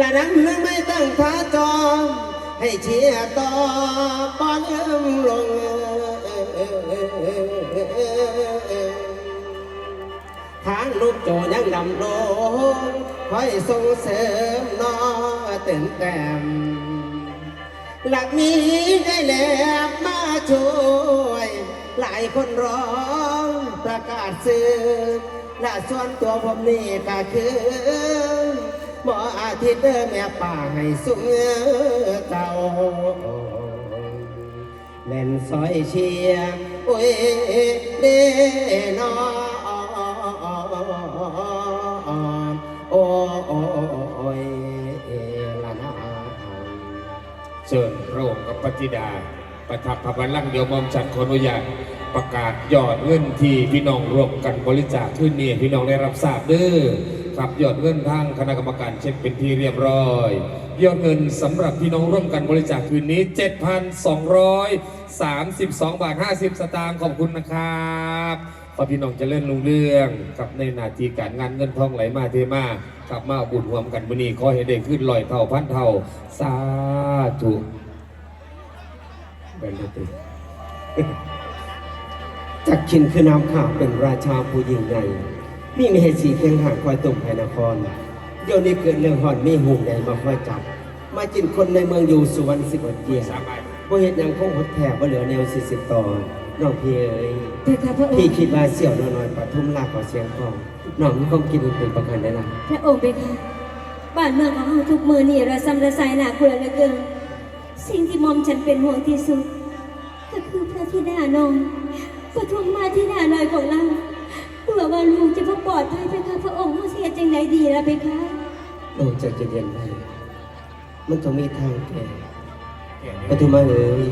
ละนั้นนึกไม่ตั้งท่าจอมให้เชียร์ต่อปอนเอิ่มลงทางลูกโจยังดำรงคอยส่งเสริมน้อเต็มแต้มหลักนี้ได้แลบมาช่วย หลายคนร้องประกาศซื้อและส่วนตัวผมนี่ก็คือ หมอาทิตย์เด้อแม่ป่าให้สูงเก่าเล่นซอยเชียร์โอ้ยเด้นอโอ้โอ้ยละนาเชิญพระองค์กับปฏิดา ประทับพระบัลลังก์เดียวมอมฉันขออนุญาตประกาศยอดเงินที่พี่น้องร่วมกันบริจาคขึ้นเนี่ยพี่น้องได้รับทราบเด้อ ครับยอดเงินทางคณะกรรมการเช็คเป็นที่เรียบร้อย ยอดเงินสำหรับพี่น้องร่วมกันบริจาคคืนนี้ 7,232 บาท 50 สตางค์ขอบคุณนะครับขอพี่น้องจะเล่นลุงเรื่องกับในนาทีการงานเงินทองไหลมาเทมากลับมาบุญรวมกันวันนี้ขอให้ได้ขึ้นลอยเท่าพันเท่า สาธุเป็นเลยติจักชินคือนามข่าวเป็นราชาผู้ยิ่งใหญ่ มีมเหสีเพียงหางคอยตุ่มภายนคร เดี๋ยวนี้เกิดเรื่องหอนมีหูใหญ่มาคอยจับ มาจินคนในเมืองอยู่สุวรรณสิบเกียรติสามใบบ่เห็นยังคงหดแถบบ่เหลือแนวสิสิต่อน้องพี่เอ๋ยเพคะพระองพี่ค์คิดว่าเสี่ยวน้อยๆปทุมลากกว่าเสียงของน้องมีความคิดเป็นประการได้ล่ะพระองค์เพคะบ้านเมืองของเราทุกมือนี่ระซำระสายหนาคุณเหลือเกินสิ่งที่มอมฉันเป็นห่วงที่สุด ก็คือพระธิดาน้องปทุมมาธิดาน้อยของเรา กลัวว่าลูกจะพ่ปลอดภัยเพคะพระองค์เขาเสียจังใดดีละเพคะน้องใจจะเย็นไว้มันต้องมีทางแก้ปทุมมาเอ๋ย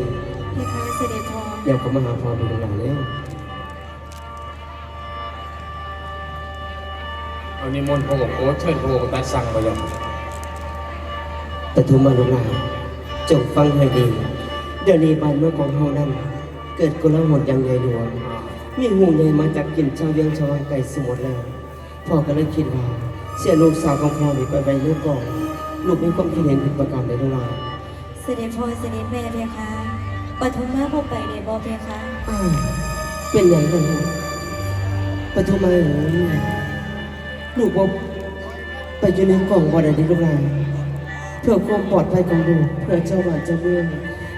เพคะเสด็จพ่ออยากเข้ามาหาพ่อเป็นหลานแล้วเอานิมนต์พระองค์โอ้เชิญพระองค์ตัดสั่งไปยังปทุมมาลูกหลานจงฟังให้ดี เดี๋ยวนี้บ้านเมืองของเฮานั้นเกิดกุลหนอย่างใหญ่หลวง มีหูใหญ่มาจากกินชาวเวียงชาววังไก่สมุทรแล้วพ่อก็เลยคิดว่าเสียลูกสาวของพ่อนี่ไปไว้เนื้อก่อนลูกมีความคิดเห็นผิดประการใดหรือเปล่าเสด็จพ่อเสด็จแม่เพคะปทุมมาพ่อไปในบ่เพคะอ้าวเป็นไงกันลูกปทุมมาเหรอลูกบอกไปอยู่ในกล่องบ่ได้ดีลูกหลานเพื่อความปลอดภัยของลูกเพื่อเจ้าบ้านเจ้าเมือง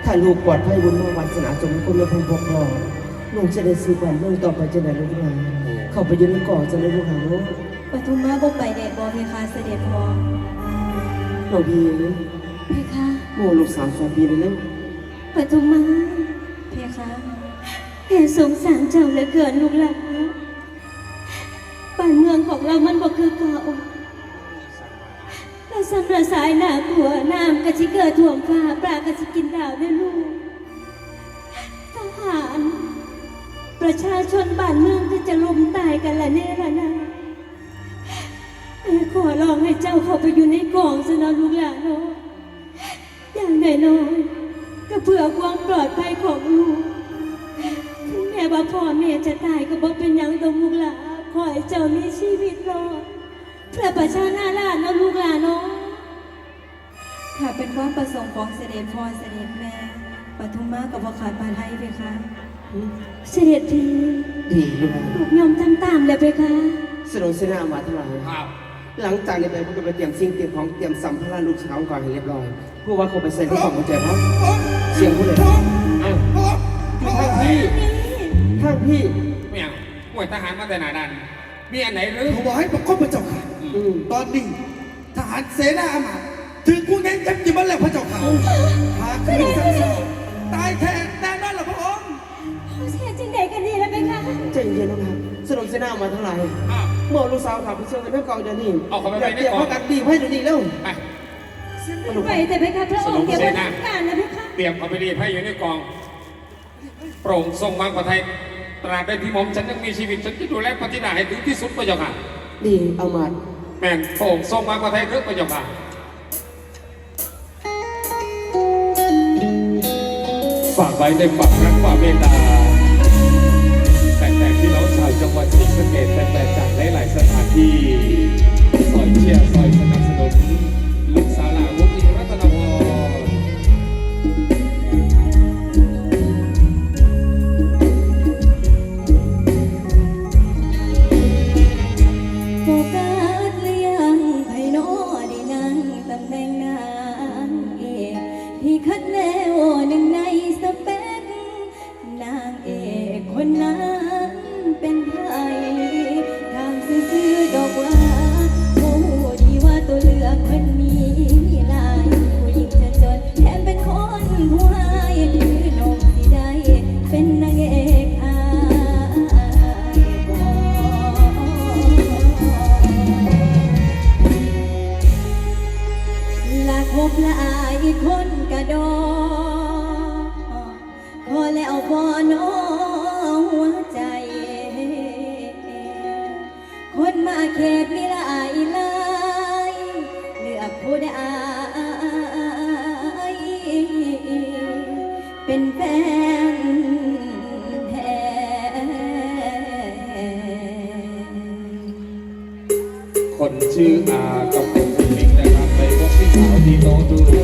ถ้าลูกปลอดภัยบนเมืองวันสนาสมคุณและพงปกครอ งลูกจะได้สืบบ้านเมืองต่อไปจะได้ลูกหลานเข้าไปอยู่ในกล่องจะได้ลูกหลานเนาะปทุมมาพ่อไปในบ่เพคะเสด็จพ่อน้องพี่เพคะโม่ลูกสาวสองปีเลยแล้วปทุมมาเพคะแห่สงสารเจ้าเหลือเกินลูกหลานบ้านเมืองของเรามันบ่คือเก่าเราสำระสายหน้ากลัวน้ำกะชิเกิดถ่วงฟ้าปลากะชิกินดาวด้วยลูก ประชาชนบ้านเมืองก็จะลุมตายกันละเน่ละนะแม่ขอร้องให้เจ้าเข้าไปอยู่ในกองสนะลูกหลานเนาะอย่างน้อยก็เพื่อความปลอดภัยของลูกถึงแม้ว่าพ่อแม่จะตายก็บ่เป็นหยังตัวลูกหลานขอให้เจ้ามีชีวิตรอดเพื่อประชาชนาราชนะลูกหลานเนาะค่ะเป็นความประสงค์ของเสด็จพ่อเสด็จแม่ปทุมมากับบ่ขาดปาให้เพคะ เสด็จพี่ดีลูกหลานลูกยอมทำตามเลยเพคะสนองเสนามาเท่าไหร่ครับหลังจากนี้ไปพวกเราไปเตรียมสิ่งเตรียมของเตรียมสัมภาระลูกสาวก่อนให้เรียบร้อยเพื่อว่าเขาไปใส่ที่ของหัวใจเขาเสียงผู้เลยอ้าวอยู่ข้างพี่ข้างพี่ไม่เอาหน่วยทหารมาแต่หนาดันมีอันไหนหรือผมบอกให้ประกบพระเจ้าค่ะอืมตอนนี้ทหารเสนาอามาตย์ถึงกูแง่งจับยิบันแล้วพระเจ้าค่ะหากคืนสังสารตายแทน เขาเสียจริงใดกันดีแล้วเพคะใจเย็นนะครับสนองเสนามาเท่าไหร่อ้าวเมื่อลูกสาวขับไปเชื่อในแม่กองเดี๋ยวนี้เอาเข้าไปอย่าในเตรียมกองเขากันดีให้เดี๋ยวนี้เร็วไปไปแต่เพคะพระองค์เดี๋ยววันทำการนะเพคะเตรียมเอาไปรีบให้อยู่ในกองโปร่งทรงวางประไทยตราบใดที่หมอมฉันยังมีชีวิตฉันจะดูแลปฏิดาให้ถึงที่สุดพระเจ้าค่ะดีเอามาแม่นโปร่งทรงวางประไทยเถอะพระเจ้าค่ะฝากไว้ในฝักรักความเมตตาแต่แต่พี่ น้องชาวจังหวัดศรีสเกตแต่แต่จากหลาย ๆ สถานที่ซอยเชียร์ซอยสนับสนุน คน